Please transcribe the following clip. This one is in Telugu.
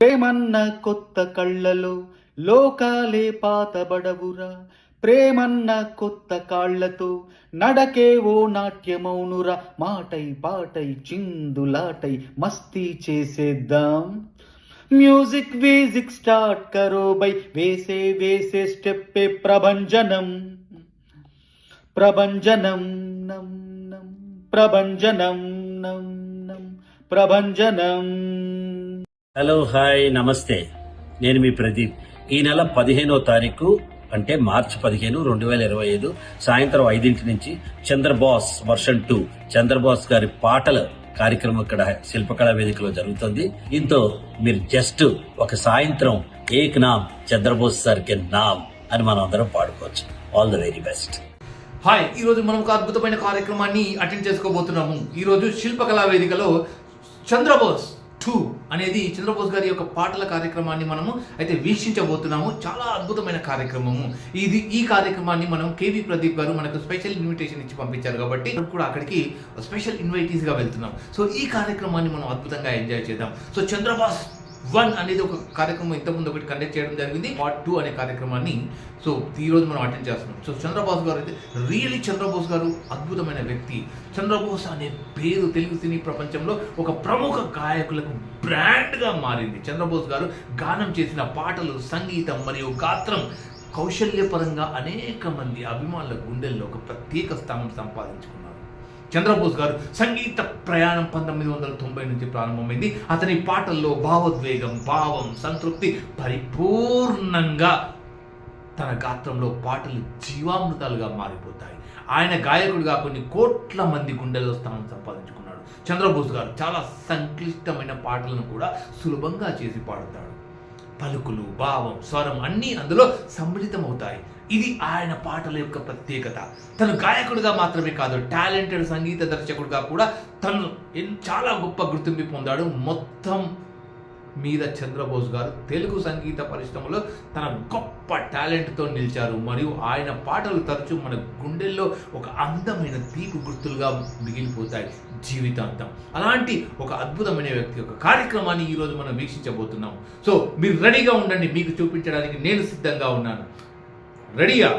ప్రేమన్న కొత్త కళ్ళలో లోకాలే పాతబడవురా ప్రేమన్న కొత్త కాళ్ళతో నడకే ఓ నాట్యమౌనురా. మాటై పాటై చిందులాటై మస్తీ చేసేద్దాం. మ్యూజిక్ వీజిక్ స్టార్ట్ కరో బై. వేసే వేసే స్టెప్పే ప్రభంజనం. ప్రభంజనం నం నం. ప్రభంజనం నం నం. ప్రభంజనం హలో హాయ్ నమస్తే. నేను మీ ప్రదీప్. ఈ నెల పదిహేనో తారీఖు అంటే మార్చి పదిహేను రెండు వేల ఇరవై ఐదు సాయంత్రం ఐదింటి నుంచి చంద్రబాస్ వర్షన్ టూ చంద్రబాస్ గారి పాటల కార్యక్రమం ఇక్కడ శిల్పకళా వేదికలో జరుగుతుంది. దీంతో మీరు జస్ట్ ఒక సాయంత్రం ఏక్ నామ్ చంద్రబోస్ సార్ నామ్ అని మనం అందరం పాడుకోవచ్చు. All the very best hi ఈరోజు మనం ఒక అద్భుతమైన కార్యక్రమాన్ని అటెండ్ చేసుకోబోతున్నాము. ఈరోజు శిల్పకళా వేదికలో చంద్రబోస్ టూ అనేది చంద్రబోస్ గారి యొక్క పాటల కార్యక్రమాన్ని మనము అయితే వీక్షించబోతున్నాము. చాలా అద్భుతమైన కార్యక్రమము. ఇది ఈ కార్యక్రమాన్ని మనం కేవీ ప్రదీప్ గారు మనకు స్పెషల్ ఇన్విటేషన్ ఇచ్చి పంపించారు కాబట్టి మనం కూడా అక్కడికి స్పెషల్ ఇన్వైటీస్గా వెళ్తున్నాం. సో ఈ కార్యక్రమాన్ని మనం అద్భుతంగా ఎంజాయ్ చేద్దాం. సో చంద్రబాస్ వన్ అనేది ఒక కార్యక్రమం ఇంతకుముందు ఒకటి కండక్ట్ చేయడం జరిగింది. పార్ట్ టూ అనే కార్యక్రమాన్ని సో ఈ రోజు మనం అటెండ్ చేస్తున్నాం. సో చంద్రబోస్ గారు అయితే రియలీ చంద్రబోస్ గారు అద్భుతమైన వ్యక్తి. చంద్రబోస్ అనే పేరు తెలుగు సినీ ప్రపంచంలో ఒక ప్రముఖ గాయకులకు బ్రాండ్గా మారింది. చంద్రబోస్ గారు గానం చేసిన పాటలు సంగీతం మరియు గాత్రం కౌశల్యపరంగా అనేక మంది అభిమానుల గుండెల్లో ఒక ప్రత్యేక స్థానం సంపాదించుకున్నారు. చంద్రబోస్ గారు సంగీత ప్రయాణం పంతొమ్మిది వందల తొంభై నుంచి ప్రారంభమైంది. అతని పాటల్లో భావోద్వేగం భావం సంతృప్తి పరిపూర్ణంగా తన గాత్రంలో పాటలు జీవామృతాలుగా మారిపోతాయి. ఆయన గాయకుడిగా కొన్ని కోట్ల మంది గుండెల్లో స్థానం సంపాదించుకున్నాడు. చంద్రబోస్ గారు చాలా సంక్లిష్టమైన పాటలను కూడా సులభంగా చేసి పాడుతాడు. పలుకులు భావం స్వరం అన్నీ అందులో సమ్మిళితమవుతాయి. ఇది ఆయన పాటల యొక్క ప్రత్యేకత. తను గాయకుడిగా మాత్రమే కాదు టాలెంటెడ్ సంగీత దర్శకుడిగా కూడా తను చాలా గొప్ప గుర్తింపు పొందాడు. మొత్తం మీద చంద్రబోస్ గారు తెలుగు సంగీత పరిశ్రమలో తన గొప్ప టాలెంట్తో నిలిచారు. మరియు ఆయన పాటలు తరచూ మన గుండెల్లో ఒక అందమైన తీపి గుర్తులుగా మిగిలిపోతాయి జీవితాంతం. అలాంటి ఒక అద్భుతమైన వ్యక్తి యొక్క కార్యక్రమాన్ని ఈరోజు మనం వీక్షించబోతున్నాం. సో మీరు రెడీగా ఉండండి మీకు చూపించడానికి నేను సిద్ధంగా ఉన్నాను. రెడీయా